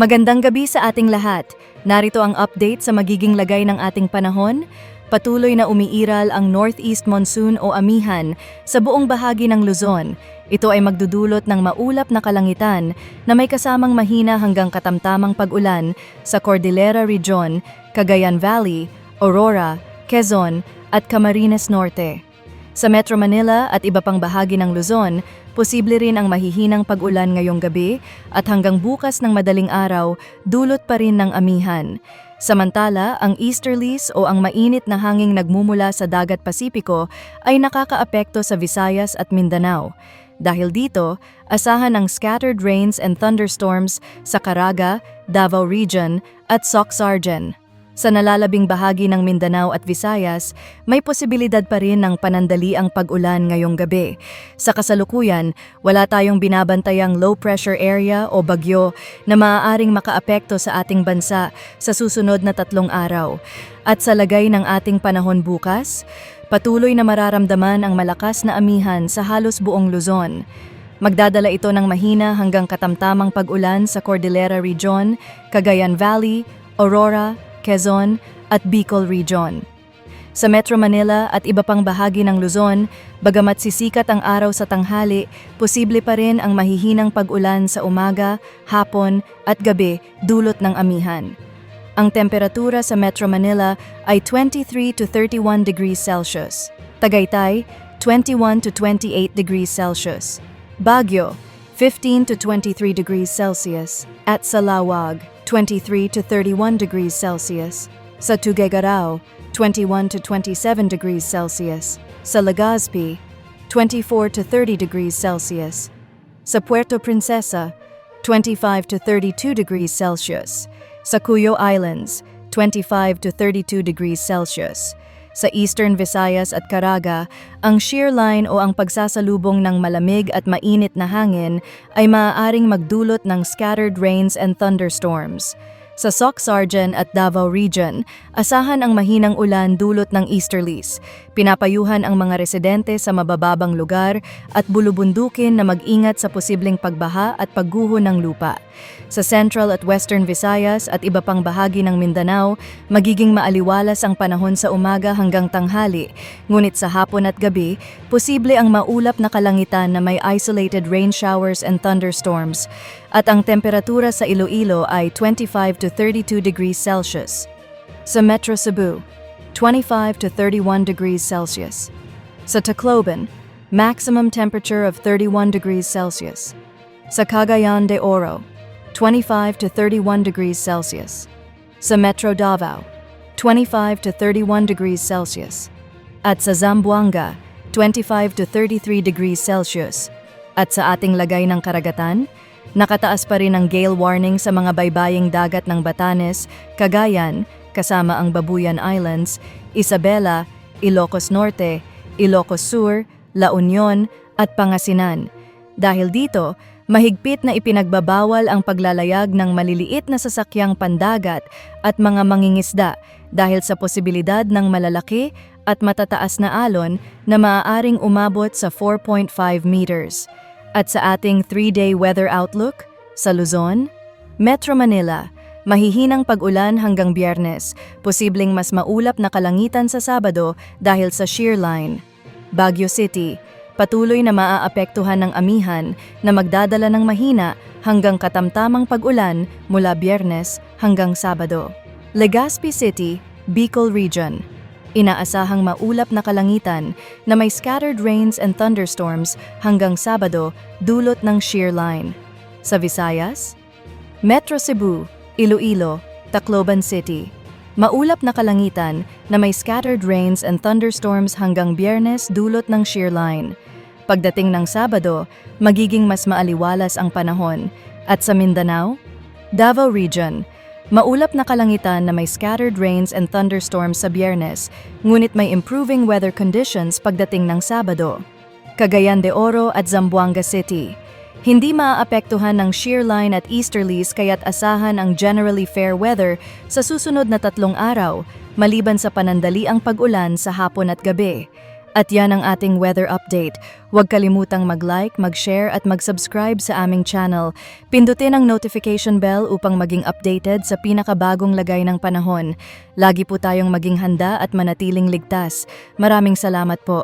Magandang gabi sa ating lahat. Narito ang update sa magiging lagay ng ating panahon. Patuloy na umiiral ang Northeast Monsoon o Amihan sa buong bahagi ng Luzon. Ito ay magdudulot ng maulap na kalangitan na may kasamang mahina hanggang katamtamang pag-ulan sa Cordillera Region, Cagayan Valley, Aurora, Quezon at Camarines Norte. Sa Metro Manila at iba pang bahagi ng Luzon, posible rin ang mahihinang pag-ulan ngayong gabi at hanggang bukas ng madaling araw, dulot pa rin ng amihan. Samantala, ang easterlies o ang mainit na hanging nagmumula sa dagat Pasipiko ay nakakaapekto sa Visayas at Mindanao. Dahil dito, asahan ang scattered rains and thunderstorms sa Caraga, Davao Region at Soxargen. Sa nalalabing bahagi ng Mindanao at Visayas, may posibilidad pa rin ng panandaliang pag-ulan ngayong gabi. Sa kasalukuyan, wala tayong binabantayang low pressure area o bagyo na maaaring makaapekto sa ating bansa sa susunod na tatlong araw. At sa lagay ng ating panahon bukas, patuloy na mararamdaman ang malakas na amihan sa halos buong Luzon. Magdadala ito ng mahina hanggang katamtamang pag-ulan sa Cordillera Region, Cagayan Valley, Aurora, Quezon at Bicol Region. Sa Metro Manila at iba pang bahagi ng Luzon, bagamat sisikat ang araw sa tanghali, posible pa rin ang mahihinang pag-ulan sa umaga, hapon at gabi dulot ng amihan. Ang temperatura sa Metro Manila ay 23 to 31 degrees Celsius. Tagaytay, 21 to 28 degrees Celsius. Baguio, 15 to 23 degrees Celsius. At Salawag, 23 to 31 degrees Celsius. Sa Tuguegarao, 21 to 27 degrees Celsius. Sa Legazpi, 24 to 30 degrees Celsius. Sa Puerto Princesa, 25 to 32 degrees Celsius. Sa Cuyo Islands, 25 to 32 degrees Celsius. Sa Eastern Visayas at Caraga, ang shear line o ang pagsasalubong ng malamig at mainit na hangin ay maaaring magdulot ng scattered rains and thunderstorms. Sa Soxargen at Davao Region, asahan ang mahinang ulan dulot ng easterlies. Pinapayuhan ang mga residente sa mabababang lugar at bulubundukin na mag-ingat sa posibleng pagbaha at pagguho ng lupa. Sa Central at Western Visayas at iba pang bahagi ng Mindanao, magiging maaliwalas ang panahon sa umaga hanggang tanghali, ngunit sa hapon at gabi, posible ang maulap na kalangitan na may isolated rain showers and thunderstorms, at ang temperatura sa Iloilo ay 25 to 32 degrees Celsius. Sa Metro Cebu, 25 to 31 degrees Celsius. Sa Tacloban, maximum temperature of 31 degrees Celsius. Sa Cagayan de Oro, 25 to 31 degrees Celsius. Sa Metro Davao, 25 to 31 degrees Celsius. At sa Zamboanga, 25 to 33 degrees Celsius. At sa ating lagay ng karagatan, nakataas pa rin ang gale warning sa mga baybaying dagat ng Batanes, Cagayan, kasama ang Babuyan Islands, Isabela, Ilocos Norte, Ilocos Sur, La Union at Pangasinan. Dahil dito, mahigpit na ipinagbabawal ang paglalayag ng maliliit na sasakyang pandagat at mga mangingisda dahil sa posibilidad ng malalaki at matataas na alon na maaaring umabot sa 4.5 meters. At sa ating 3-day weather outlook, sa Luzon, Metro Manila, mahihinang pag-ulan hanggang biyernes, posibleng mas maulap na kalangitan sa Sabado dahil sa shear line. Baguio City, patuloy na maaapektuhan ng amihan na magdadala ng mahina hanggang katamtamang pag-ulan mula biyernes hanggang Sabado. Legazpi City, Bicol Region, Inaasahang maulap na kalangitan na may scattered rains and thunderstorms hanggang Sabado dulot ng shear line. Sa Visayas, Metro Cebu, Iloilo, Tacloban City. Maulap na kalangitan na may scattered rains and thunderstorms hanggang biyernes dulot ng shear line. Pagdating ng Sabado, magiging mas maaliwalas ang panahon. At sa Mindanao, Davao Region, Maulap na kalangitan na may scattered rains and thunderstorms sa biyernes, ngunit may improving weather conditions pagdating ng Sabado. Cagayan de Oro at Zamboanga City. Hindi maaapektuhan ng shear line at easterlies kaya't asahan ang generally fair weather sa susunod na tatlong araw, maliban sa panandaliang pag-ulan sa hapon at gabi. At yan ang ating weather update. Huwag kalimutang mag-like, mag-share at mag-subscribe sa aming channel. Pindutin ang notification bell upang maging updated sa pinakabagong lagay ng panahon. Lagi po tayong maging handa at manatiling ligtas. Maraming salamat po.